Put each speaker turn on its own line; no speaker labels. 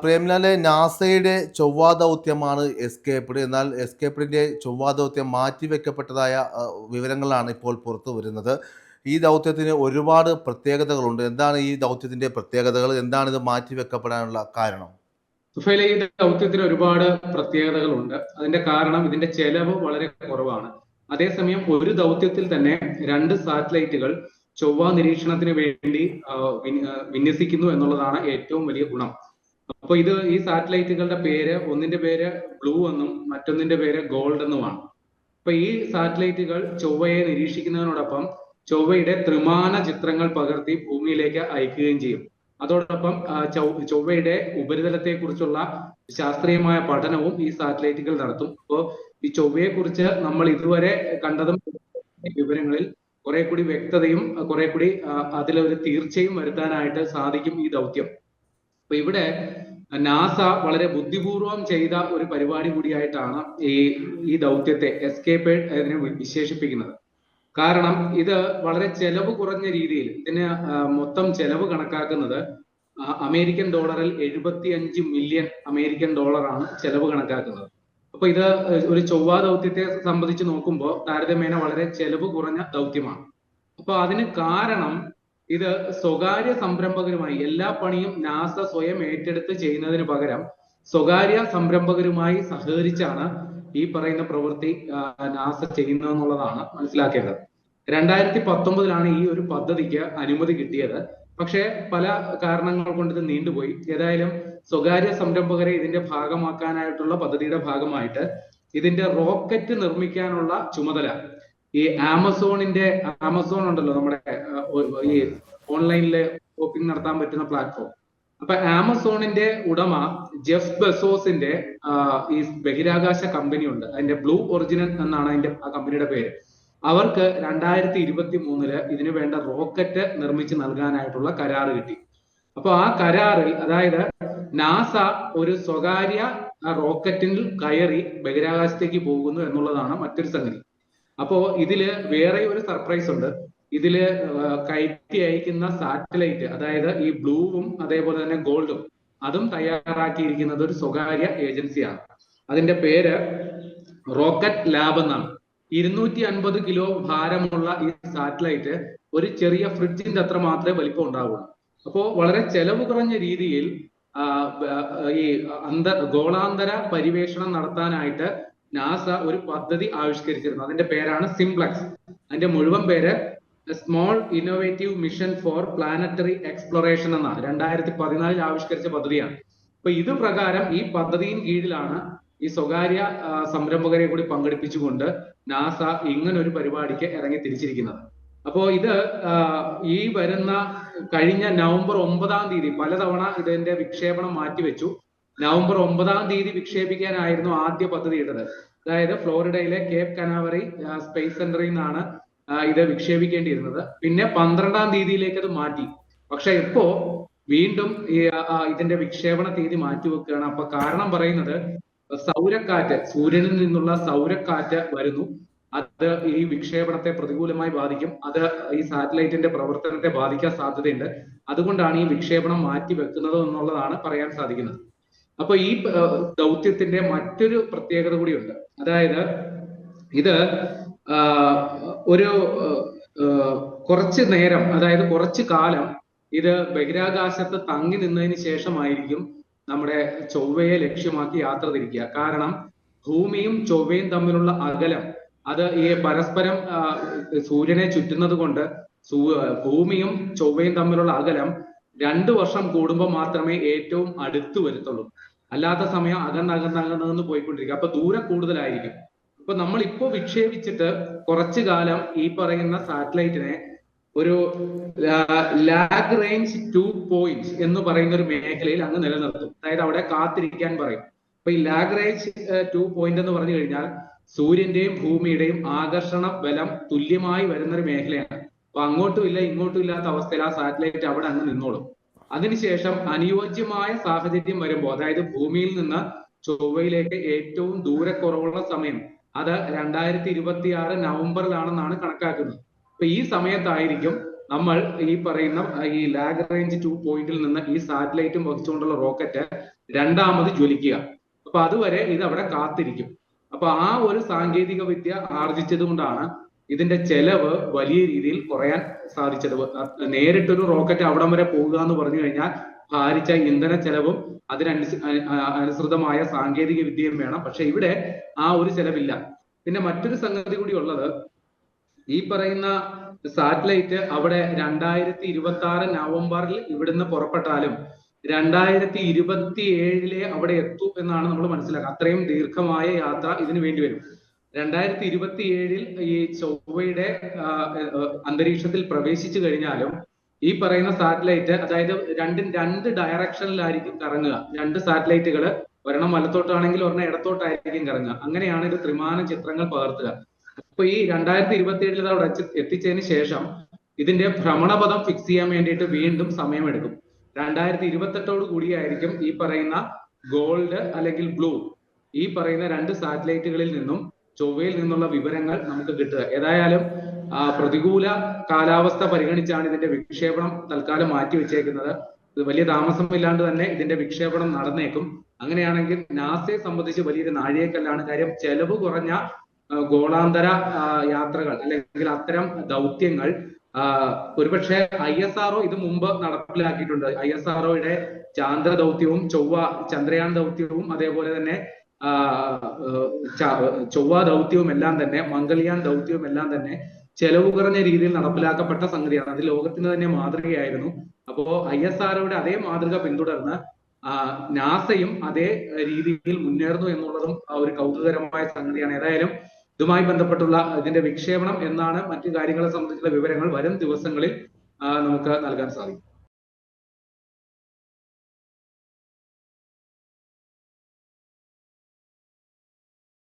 പ്രേംലാലെ നാസയുടെ ചൊവ്വാ ദൗത്യമാണ് എസ്കേപ്ഡ്. എന്നാൽ എസ്കേപ്ഡിന്റെ ചൊവ്വാ ദൗത്യം മാറ്റിവെക്കപ്പെട്ടതായ വിവരങ്ങളാണ് ഇപ്പോൾ പുറത്തു വരുന്നത്. ഈ ദൗത്യത്തിന് ഒരുപാട് പ്രത്യേകതകളുണ്ട്. എന്താണ് ഈ ദൗത്യത്തിന്റെ പ്രത്യേകതകൾ? എന്താണ് ഇത് മാറ്റിവെക്കപ്പെടാനുള്ള കാരണം?
സുഫൈല ഈ ദൗത്യത്തിന് ഒരുപാട് പ്രത്യേകതകളുണ്ട്. അതിന്റെ കാരണം ഇതിന്റെ ചെലവ് വളരെ കുറവാണ്. അതേസമയം ഒരു ദൗത്യത്തിൽ തന്നെ രണ്ട് സാറ്റലൈറ്റുകൾ ചൊവ്വ നിരീക്ഷണത്തിന് വേണ്ടി വിന്യസിക്കുന്നു എന്നുള്ളതാണ് ഏറ്റവും വലിയ ഗുണം. അപ്പൊ ഇത് ഈ സാറ്റലൈറ്റുകളുടെ പേര് ഒന്നിന്റെ പേര് ബ്ലൂ എന്നും മറ്റൊന്നിന്റെ പേര് ഗോൾഡ് എന്നുമാണ്. അപ്പൊ ഈ സാറ്റലൈറ്റുകൾ ചൊവ്വയെ നിരീക്ഷിക്കുന്നതിനോടൊപ്പം ചൊവ്വയുടെ ത്രിമാന ചിത്രങ്ങൾ പകർത്തി ഭൂമിയിലേക്ക് അയക്കുകയും ചെയ്യും. അതോടൊപ്പം ചൊവ്വയുടെ ഉപരിതലത്തെ കുറിച്ചുള്ള ശാസ്ത്രീയമായ പഠനവും ഈ സാറ്റലൈറ്റുകൾ നടത്തും. അപ്പോൾ ഈ ചൊവ്വയെ കുറിച്ച് നമ്മൾ ഇതുവരെ കണ്ടതും വിവരങ്ങളിൽ കുറെ കൂടി വ്യക്തതയും കുറെ കൂടി അതിലൊരു തീർച്ചയും വരുത്താനായിട്ട് സാധിക്കും ഈ ദൗത്യം. അപ്പൊ ഇവിടെ നാസ വളരെ ബുദ്ധിപൂർവം ചെയ്ത ഒരു പരിപാടി കൂടിയായിട്ടാണ് ഈ ഈ ദൗത്യത്തെ എസ്കേപ്പ് അതിനെ വിശേഷിപ്പിക്കുന്നത്. കാരണം ഇത് വളരെ ചെലവ് കുറഞ്ഞ രീതിയിൽ ഇതിന് മൊത്തം ചെലവ് കണക്കാക്കുന്നത് അമേരിക്കൻ ഡോളറിൽ എഴുപത്തി അഞ്ച് മില്യൺ അമേരിക്കൻ ഡോളറാണ് ചെലവ് കണക്കാക്കുന്നത്. അപ്പൊ ഇത് ഒരു ചൊവ്വ ദൗത്യത്തെ സംബന്ധിച്ച് നോക്കുമ്പോൾ താരതമ്യേന വളരെ ചെലവ് കുറഞ്ഞ ദൗത്യമാണ്. അപ്പൊ അതിന് കാരണം ഇത് സ്വകാര്യ സംരംഭകരുമായി എല്ലാ പണിയും നാസ സ്വയം ഏറ്റെടുത്ത് ചെയ്യുന്നതിന് പകരം സ്വകാര്യ സംരംഭകരുമായി സഹകരിച്ചാണ് ഈ പറയുന്ന പ്രവൃത്തി നാസ ചെയ്യുന്നതെന്നുള്ളതാണ് മനസ്സിലാക്കേണ്ടത്. രണ്ടായിരത്തി പത്തൊമ്പതിലാണ് ഈ ഒരു പദ്ധതിക്ക് അനുമതി കിട്ടിയത്. പക്ഷേ പല കാരണങ്ങൾ കൊണ്ട് ഇത് നീണ്ടുപോയി. ഏതായാലും സ്വകാര്യ സംരംഭകരെ ഇതിന്റെ ഭാഗമാക്കാനായിട്ടുള്ള പദ്ധതിയുടെ ഭാഗമായിട്ട് ഇതിന്റെ റോക്കറ്റ് നിർമ്മിക്കാനുള്ള ചുമതല ഈ ആമസോണിന്റെ ആമസോൺ ഉണ്ടല്ലോ നമ്മുടെ ഈ ഓൺലൈനിൽ ഷോപ്പിംഗ് നടത്താൻ പറ്റുന്ന പ്ലാറ്റ്ഫോം അപ്പൊ ആമസോണിന്റെ ഉടമ ജെഫ് ബെസോസിന്റെ ഈ ബഹിരാകാശ കമ്പനി ഉണ്ട്. അതിന്റെ ബ്ലൂ ഒറിജിനൽ എന്നാണ് അതിന്റെ ആ കമ്പനിയുടെ പേര്. അവർക്ക് രണ്ടായിരത്തി ഇരുപത്തി മൂന്നിൽ ഇതിനു വേണ്ട റോക്കറ്റ് നിർമ്മിച്ച് നൽകാനായിട്ടുള്ള കരാർ കിട്ടി. അപ്പൊ ആ കരാറിൽ അതായത് നാസ ഒരു സ്വകാര്യ റോക്കറ്റിൽ കയറി ബഹിരാകാശത്തേക്ക് പോകുന്നു എന്നുള്ളതാണ് മറ്റൊരു സംഗതി. അപ്പോ ഇതിൽ വേറെ ഒരു സർപ്രൈസ് ഉണ്ട്. ഇതിൽ കയറ്റി അയക്കുന്ന സാറ്റലൈറ്റ് അതായത് ഈ ബ്ലൂവും അതേപോലെ തന്നെ ഗോൾഡും അതും തയ്യാറാക്കിയിരിക്കുന്നത് ഒരു സ്വകാര്യ ഏജൻസിയാണ്. അതിന്റെ പേര് റോക്കറ്റ് ലാബ് എന്നാണ്. ഇരുന്നൂറ്റി അൻപത് കിലോ ഭാരമുള്ള ഈ സാറ്റലൈറ്റ് ഒരു ചെറിയ ഫ്രിഡ്ജിന്റെ അത്ര മാത്രമേ വലിപ്പം ഉണ്ടാവുള്ളൂ. അപ്പോ വളരെ ചെലവ് കുറഞ്ഞ രീതിയിൽ ഈ അന്ത ഗോളാന്തര പരിവേഷണം നടത്താനായിട്ട് നാസ ഒരു പദ്ധതി ആവിഷ്കരിച്ചിരുന്നു. അതിന്റെ പേരാണ് സിംപ്ലക്സ്. അതിന്റെ മുഴുവൻ പേര് small innovative mission for planetary exploration എന്നാണ്. രണ്ടായിരത്തി പതിനാലിൽ ആവിഷ്കരിച്ച പദ്ധതിയാണ്. അപ്പൊ ഇത് പ്രകാരം ഈ പദ്ധതിயின் കീഴിലാണ് ഈ സ്വകാര്യ സംരംഭകരെ കൂടി പങ്കെടുപ്പിച്ചുകൊണ്ട് നാസ ഇങ്ങനെ ഒരു പരിപാടിക്ക് ഇറങ്ങി തിരിച്ചിരിക്കുന്നത്. അപ്പോ ഇത് ഈ വരുന്ന കഴിഞ്ഞ നവംബർ ഒമ്പതാം തീയതി പലതവണ ഇതിന്റെ വിക്ഷേപണം മാറ്റിവെച്ചു. നവംബർ ഒമ്പതാം തീയതി വിക്ഷേപിക്കാനായിരുന്നു ആദ്യ പദ്ധതി ഇട്ടത് അതായത് ഫ്ലോറിഡയിലെ കേപ് കനാവറി സ്പേസ് സെന്ററിൽ നിന്നാണ് ഇത് വിക്ഷേപിക്കേണ്ടിയിരുന്നത്. പിന്നെ പന്ത്രണ്ടാം തീയതിയിലേക്ക് അത് മാറ്റി. പക്ഷെ ഇപ്പോ വീണ്ടും ഇതിന്റെ വിക്ഷേപണ തീയതി മാറ്റിവെക്കുകയാണ് അപ്പൊ കാരണം പറയുന്നത് സൗരക്കാറ്റ് സൂര്യനിൽ നിന്നുള്ള സൗരക്കാറ്റ് വരുന്നു. അത് ഈ വിക്ഷേപണത്തെ പ്രതികൂലമായി ബാധിക്കും. അത് ഈ സാറ്റലൈറ്റിന്റെ പ്രവർത്തനത്തെ ബാധിക്കാൻ സാധ്യതയുണ്ട്. അതുകൊണ്ടാണ് ഈ വിക്ഷേപണം മാറ്റി വെക്കുന്നത് എന്നുള്ളതാണ് പറയാൻ സാധിക്കുന്നത്. അപ്പൊ ഈ ദൗത്യത്തിന്റെ മറ്റൊരു പ്രത്യേകത കൂടിയുണ്ട്. അതായത് ഇത് ഒരു കുറച്ച് നേരം അതായത് കുറച്ച് കാലം ഇത് ബഹിരാകാശത്ത് തങ്ങി നിന്നതിന് ശേഷമായിരിക്കും നമ്മുടെ ചൊവ്വയെ ലക്ഷ്യമാക്കി യാത്ര തിരിക്കുക. കാരണം ഭൂമിയും ചൊവ്വയും തമ്മിലുള്ള അകലം അത് ഈ പരസ്പരം സൂര്യനെ ചുറ്റുന്നത് കൊണ്ട് ഭൂമിയും ചൊവ്വയും തമ്മിലുള്ള അകലം രണ്ടു വർഷം കൂടുമ്പോൾ മാത്രമേ ഏറ്റവും അടുത്ത് വരുത്തുള്ളൂ. അല്ലാത്ത സമയം അകന്നകന്നകന്ന് പോയിക്കൊണ്ടിരിക്കും. അപ്പൊ ദൂരം കൂടുതലായിരിക്കും. അപ്പൊ നമ്മൾ ഇപ്പോ വിക്ഷേപിച്ചിട്ട് കുറച്ചു കാലം ഈ പറയുന്ന സാറ്റലൈറ്റിനെ ഒരു ലാഗ് റേഞ്ച് ടു പോയിന്റ് എന്ന് പറയുന്ന ഒരു മേഖലയിൽ അങ്ങ് നിലനിർത്തും. അതായത് അവിടെ കാത്തിരിക്കാൻ പറയും. അപ്പൊ ഈ ലാഗ് റേഞ്ച് ടു പോയിന്റ് എന്ന് പറഞ്ഞു കഴിഞ്ഞാൽ സൂര്യന്റെയും ഭൂമിയുടെയും ആകർഷണ ബലം തുല്യമായി വരുന്ന ഒരു മേഖലയാണ്. അപ്പൊ അങ്ങോട്ടും ഇല്ല ഇങ്ങോട്ടും ഇല്ലാത്ത അവസ്ഥയിൽ ആ സാറ്റലൈറ്റ് അവിടെ അങ്ങ് നിന്നോളും. അതിനുശേഷം അനുയോജ്യമായ സാഹചര്യം വരുമ്പോൾ അതായത് ഭൂമിയിൽ നിന്ന് ചൊവ്വയിലേക്ക് ഏറ്റവും ദൂരക്കുറവുള്ള സമയം അത് രണ്ടായിരത്തി ഇരുപത്തി ആറ് നവംബറിലാണെന്നാണ് കണക്കാക്കുന്നത്. അപ്പൊ ഈ സമയത്തായിരിക്കും നമ്മൾ ഈ പറയുന്ന ഈ ലാഗ് റേഞ്ച് ടു പോയിന്റിൽ നിന്ന് ഈ സാറ്റലൈറ്റും വഹിച്ചുകൊണ്ടുള്ള റോക്കറ്റ് രണ്ടാമത് ജ്വലിക്കുക. അപ്പൊ അതുവരെ ഇത് അവിടെ കാത്തിരിക്കും. അപ്പൊ ആ ഒരു സാങ്കേതിക വിദ്യ ആർജിച്ചത് കൊണ്ടാണ് ഇതിന്റെ ചെലവ് വലിയ രീതിയിൽ കുറയാൻ സാധിച്ചത്. നേരിട്ടൊരു റോക്കറ്റ് അവിടം വരെ പോകുക എന്ന് പറഞ്ഞു കഴിഞ്ഞാൽ ഭാരിച്ച ഇന്ധന ചെലവും അതിനനുസ അനുസൃതമായ സാങ്കേതിക വിദ്യയും വേണം. പക്ഷെ ഇവിടെ ആ ഒരു ചെലവില്ല. പിന്നെ മറ്റൊരു സംഗതി കൂടി ഉള്ളത് ഈ പറയുന്ന സാറ്റലൈറ്റ് അവിടെ രണ്ടായിരത്തി ഇരുപത്തി ആറ് നവംബറിൽ ഇവിടുന്ന് പുറപ്പെട്ടാലും രണ്ടായിരത്തി ഇരുപത്തി ഏഴിലെ അവിടെ എത്തും എന്നാണ് നമ്മൾ മനസ്സിലാക്കുക. അത്രയും ദീർഘമായ യാത്ര ഇതിന് വേണ്ടി വരും. രണ്ടായിരത്തി ഇരുപത്തി ഏഴിൽ ഈ ചൊവ്വയുടെ അന്തരീക്ഷത്തിൽ പ്രവേശിച്ചു കഴിഞ്ഞാലും ഈ പറയുന്ന സാറ്റലൈറ്റ് അതായത് രണ്ട് രണ്ട് ഡയറക്ഷനിലായിരിക്കും കറങ്ങുക. രണ്ട് സാറ്റലൈറ്റുകൾ ഒരെണ്ണം വലത്തോട്ടാണെങ്കിൽ ഒരെണ്ണം ഇടത്തോട്ടായിരിക്കും കറങ്ങുക. അങ്ങനെയാണ് ഇത് ത്രിമാന ചിത്രങ്ങൾ പകർത്തുക. അപ്പൊ ഈ രണ്ടായിരത്തി ഇരുപത്തി ഏഴിൽ അവിടെ എത്തിച്ചതിന് ശേഷം ഇതിന്റെ ഭ്രമണപഥം ഫിക്സ് ചെയ്യാൻ വേണ്ടിയിട്ട് വീണ്ടും സമയമെടുക്കും. രണ്ടായിരത്തി ഇരുപത്തെട്ടോട് കൂടിയായിരിക്കും ഈ പറയുന്ന ഗോൾഡ് അല്ലെങ്കിൽ ബ്ലൂ ഈ പറയുന്ന രണ്ട് സാറ്റലൈറ്റുകളിൽ നിന്നും ചൊവ്വയിൽ നിന്നുള്ള വിവരങ്ങൾ നമുക്ക് കിട്ടുക. ഏതായാലും പ്രതികൂല കാലാവസ്ഥ പരിഗണിച്ചാണ് ഇതിന്റെ വിക്ഷേപണം തൽക്കാലം മാറ്റി വെച്ചേക്കുന്നത്. ഇത് വലിയ താമസമില്ലാണ്ട് തന്നെ ഇതിന്റെ വിക്ഷേപണം നടന്നേക്കും. അങ്ങനെയാണെങ്കിൽ നാസയെ സംബന്ധിച്ച് വലിയൊരു നാഴികക്കല്ലാണ് കാര്യം. ചെലവ് കുറഞ്ഞ ഗോളാന്തര യാത്രകൾ അല്ലെങ്കിൽ അത്തരം ദൗത്യങ്ങൾ ഒരുപക്ഷെ ഐ എസ് ആർഒ ഇത് മുമ്പ് നടപ്പിലാക്കിയിട്ടുണ്ട്. ഐ എസ് ആർഒയുടെ ചാന്ദ്ര ദൗത്യവും ചൊവ്വ ചന്ദ്രയാൻ ദൗത്യവും അതേപോലെ തന്നെ ചൊവ്വ ദൗത്യവും എല്ലാം തന്നെ മംഗൾയാൻ ദൗത്യവും എല്ലാം തന്നെ ചെലവ് കുറഞ്ഞ രീതിയിൽ നടപ്പിലാക്കപ്പെട്ട സംഗതിയാണ്. അത് ലോകത്തിന് തന്നെ മാതൃകയായിരുന്നു. അപ്പോ ഐ എസ് ആർഒയുടെ അതേ മാതൃക പിന്തുടർന്ന് നാസയും അതേ രീതിയിൽ മുന്നേറുന്നു എന്നുള്ളതും ഒരു കൗതുകകരമായ സംഗതിയാണ്. ഏതായാലും ഇതുമായി ബന്ധപ്പെട്ടുള്ള ഇതിന്റെ വിക്ഷേപണം എന്നാണ് മറ്റു കാര്യങ്ങളെ സംബന്ധിച്ചുള്ള വിവരങ്ങൾ വരും ദിവസങ്ങളിൽ നമുക്ക് നൽകാൻ സാധിക്കും.